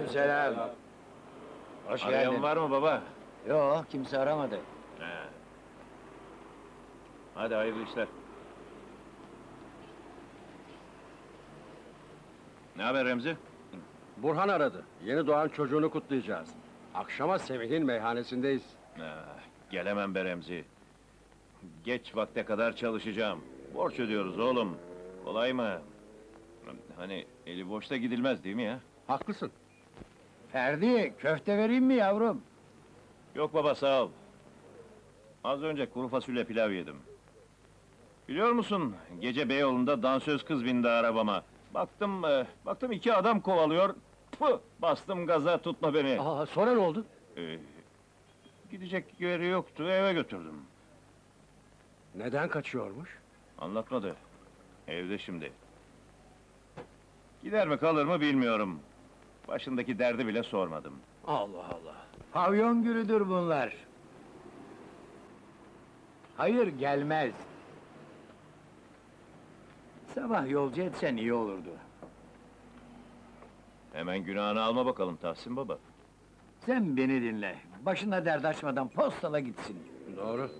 Aleykümselam. Hoş Arayan geldin. var mı baba? Yo, kimse aramadı. He. Hadi hayırlı işler. Ne haber Remzi? Burhan aradı. Yeni doğan çocuğunu kutlayacağız. Akşama Semih'in meyhanesindeyiz. Ah, gelemem be Remzi. Geç vakte kadar çalışacağım. Borç ödüyoruz oğlum. Kolay mı? Hani eli boşta gidilmez değil mi ya? Haklısın. Ferdi, köfte vereyim mi yavrum? Yok baba sağ ol. Az önce kuru fasulye pilav yedim. Biliyor musun, gece Beyoğlu'nda dansöz kız bindi arabama. Baktım, e, baktım iki adam kovalıyor. Pı, bastım gaza tutma beni. Aa, sonra ne oldu? Ee, gidecek yeri yoktu, eve götürdüm. Neden kaçıyormuş? Anlatmadı. Evde şimdi. Gider mi kalır mı bilmiyorum. Başındaki derdi bile sormadım. Allah Allah. Pavyon gülüdür bunlar. Hayır, gelmez. Sabah yolcu etsen iyi olurdu. Hemen günahını alma bakalım Tahsin baba. Sen beni dinle. Başına dert açmadan postala gitsin. Doğru.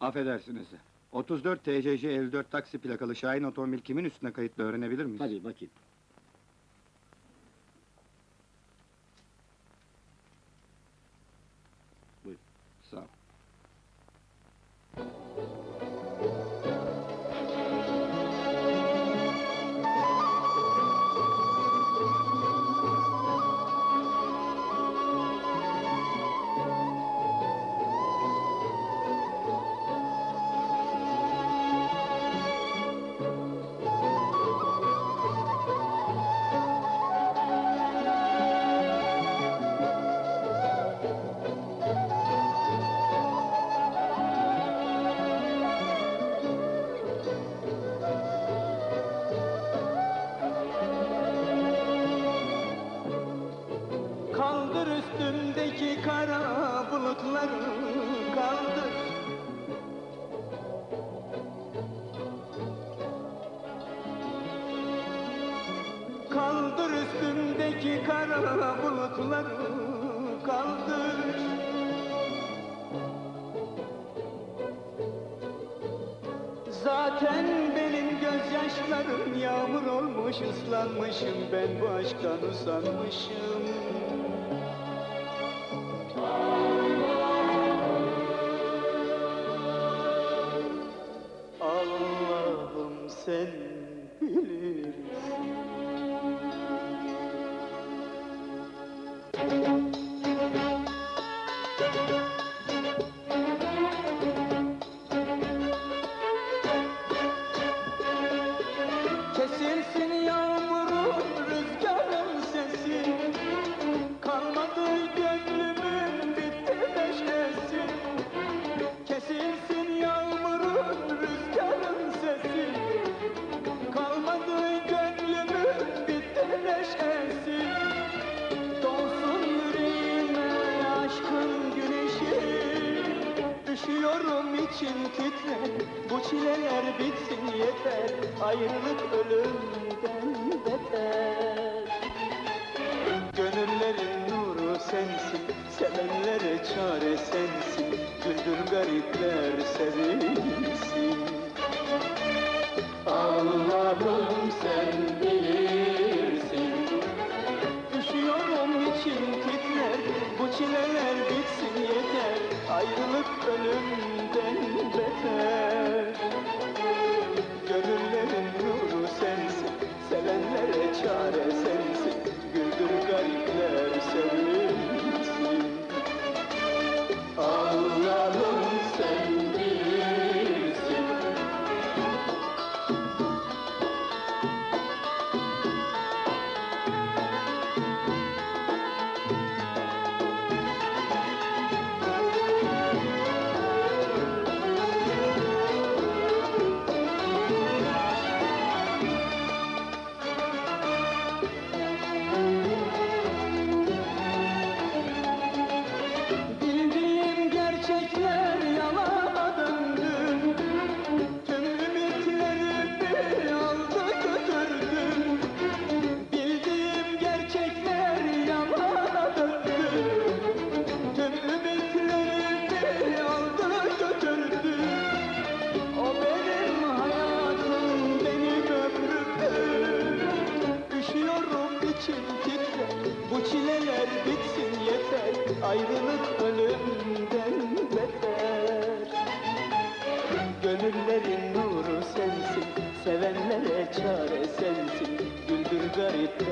Affedersiniz. 34 TCC 54 taksi plakalı Şahin otomobil kimin üstüne kayıtlı öğrenebilir miyiz? Hadi bakayım. Kaldır üstümdeki kara bulutları kaldır. Kaldır üstümdeki kara bulutları kaldır. Zaten benim gözyaşlarım yağmur olmuş ıslanmışım ben bu aşktan usanmışım için titre Bu çileler bitsin yeter Ayrılık ölümden beter. Gönüllerin nuru sensin Sevenlere çare sensin Güldür garipler sevinsin Allah'ım sen ölümden Ayrılık ölümden beter. Gönüllerin nuru sensin Sevenlere çare sensin. Güldür garipler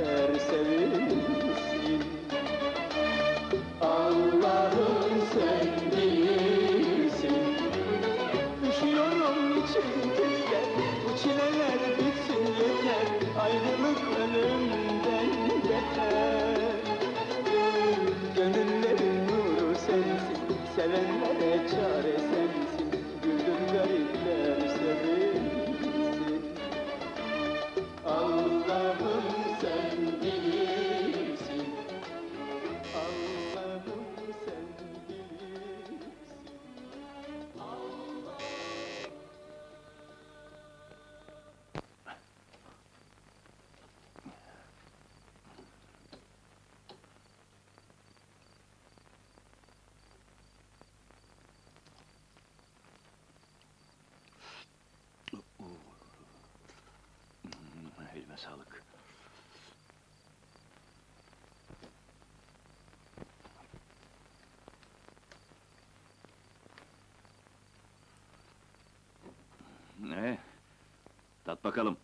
bakalım.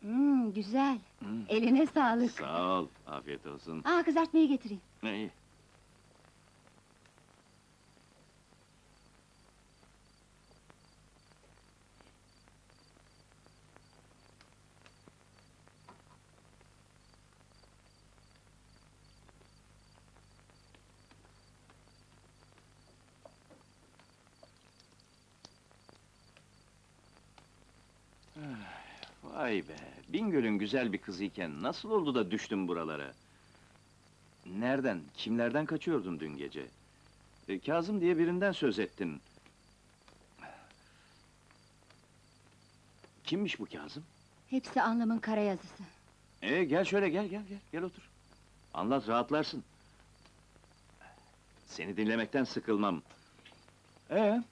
Hmm, güzel. Eline sağlık. Sağ ol, afiyet olsun. Aa, kızartmayı getireyim. İyi. Vay be, Bingöl'ün güzel bir kızıyken nasıl oldu da düştün buralara? Nereden, kimlerden kaçıyordun dün gece? E, Kazım diye birinden söz ettin. Kimmiş bu Kazım? Hepsi anlamın kara yazısı. Ee, gel şöyle gel gel gel gel otur. Anlat rahatlarsın. Seni dinlemekten sıkılmam. Ee,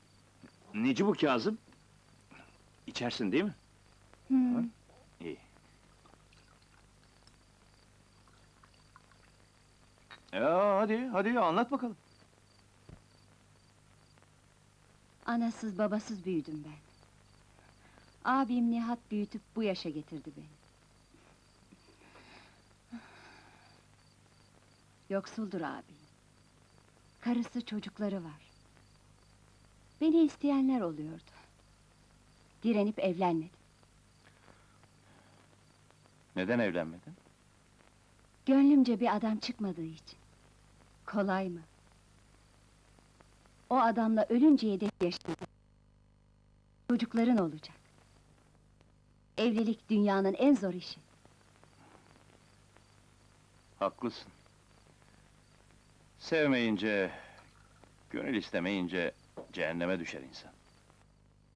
neci bu Kazım? İçersin değil mi? Hmm. İyi. Ya hadi hadi anlat bakalım. Anasız babasız büyüdüm ben. Abim Nihat büyütüp bu yaşa getirdi beni. Yoksuldur abim. Karısı çocukları var. Beni isteyenler oluyordu. Direnip evlenmedim. Neden evlenmedin? Gönlümce bir adam çıkmadığı için. Kolay mı? O adamla ölünceye dek yaşadım. Çocukların olacak. Evlilik dünyanın en zor işi. Haklısın. Sevmeyince, gönül istemeyince cehenneme düşer insan.